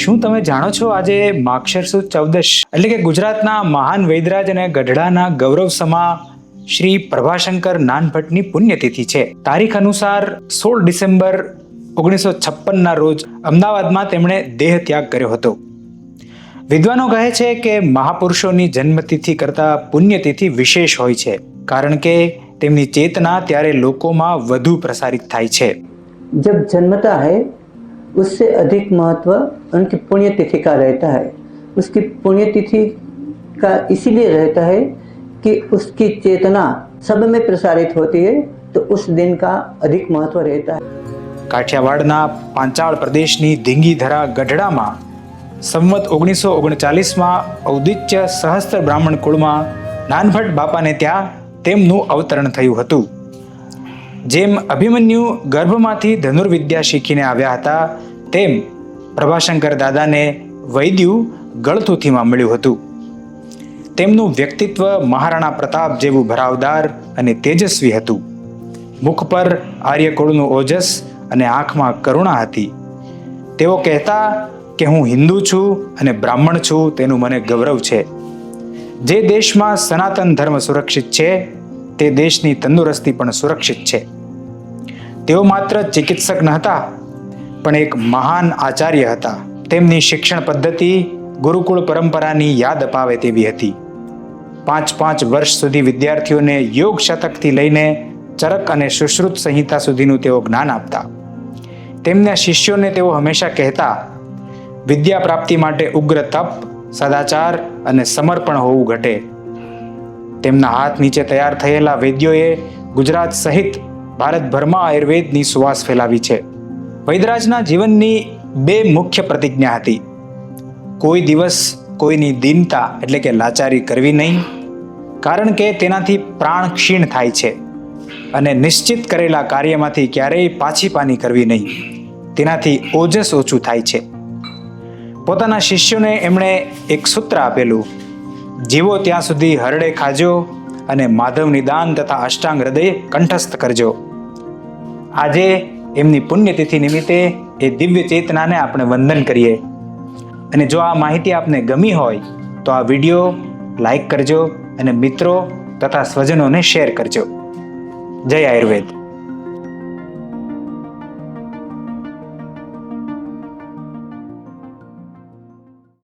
શું તમે જાણો છો આજે માક્ષર સુદ ચૌદશ? એટલે કે ગુજરાતના મહાન વૈદરાજ અને ગઢડાના ગૌરવ સમા શ્રી પ્રભાશંકર નાનભટ્ટની પુણ્યતિથિ છે. તારીખ અનુસાર સોળ ડિસેમ્બર ઓગણીસો છપ્પનના રોજ અમદાવાદમાં તેમણે દેહ ત્યાગ કર્યો હતો. વિદ્વાનો કહે છે કે મહાપુરુષોની જન્મતિથિ કરતાં પુણ્યતિથિ વિશેષ હોય છે, કારણ કે તેમની ચેતના ત્યારે લોકોમાં વધુ પ્રસારિત થાય છે. જબ જન્મતા હૈ उससे अधिक महत्व उनकी पुण्यतिथि का रहता है उसकी पुण्यतिथि का इसीलिए रहता है कि उसकी चेतना सब में प्रसारित होती है तो उस दिन का अधिक महत्व रहता है કાઠિયાવાડના પાંચાળ પ્રદેશની ધીંગીધરા ગઢડામાં સંવત ઓગણીસો ઓગણચાલીસમાં ઔદિત્ય સહસ્ત્ર બ્રાહ્મણ કુળમાં નાનભટ્ટ બાપાને ત્યાં તેમનું અવતરણ થયું હતું જેમ અભિમન્યુ ગર્ભમાંથી ધનુર્વિદ્યા શીખીને આવ્યા હતા તેમ પ્રભાશંકર દાદાને વૈદ્યુ ગળથુથીમાં મળ્યું હતું. તેમનું વ્યક્તિત્વ મહારાણા પ્રતાપ જેવું ભરાવદાર અને તેજસ્વી હતું. મુખ પર આર્યકુળનું ઓજસ અને આંખમાં કરુણા હતી. તેઓ કહેતા કે હું હિન્દુ છું અને બ્રાહ્મણ છું તેનું મને ગૌરવ છે. જે દેશમાં સનાતન ધર્મ સુરક્ષિત છે, તે દેશની તંદુરસ્તી પણ સુરક્ષિત છે. તેઓ માત્ર ચિકિત્સક ન હતા પણ એક મહાન આચાર્ય હતા. તેમની શિક્ષણ પદ્ધતિ ગુરુકુળ પરંપરાની યાદ અપાવે તેવી હતી. પાંચ પાંચ વર્ષ સુધી વિદ્યાર્થીઓને યોગ શતકથી લઈને ચરક અને સુશ્રુત સંહિતા સુધીનું તેઓ જ્ઞાન આપતા. તેમના શિષ્યોને તેઓ હંમેશા કહેતા, વિદ્યા પ્રાપ્તિ માટે ઉગ્ર તપ, સદાચાર અને સમર્પણ હોવું ઘટે. તેમના હાથ નીચે તૈયાર થયેલા વૈદ્યોએ ગુજરાત સહિત ભારતભરમાં આયુર્વેદની સુવાસ ફેલાવી છે. વૈદરાજના જીવનની બે મુખ્ય પ્રતિજ્ઞા હતી. કોઈ દિવસ કોઈની દીનતા એટલે કે લાચારી કરવી નહીં, કારણ કે તેનાથી પ્રાણ ક્ષીણ થાય છે અને નિશ્ચિત કરેલા કાર્યમાંથી ક્યારેય પાછી પાની કરવી નહીં. તેનાથી ઓજસ ઓછું થાય છે. પોતાના શિષ્યોને એમણે એક સૂત્ર આપેલું, જીવો ત્યાં સુધી હરડે ખાજો અને માધવ નિદાન તથા અષ્ટાંગ હૃદય કંઠસ્થ કરજો. આજે એમની પુણ્યતિથિ નિમિત્તે એ દિવ્ય ચેતનાને આપણે વંદન કરીએ. અને જો આ માહિતી આપને ગમી હોય, તો આ વીડિયો લાઈક કરજો અને મિત્રો તથા સ્વજનોને શેર કરજો. જય આયુર્વેદ.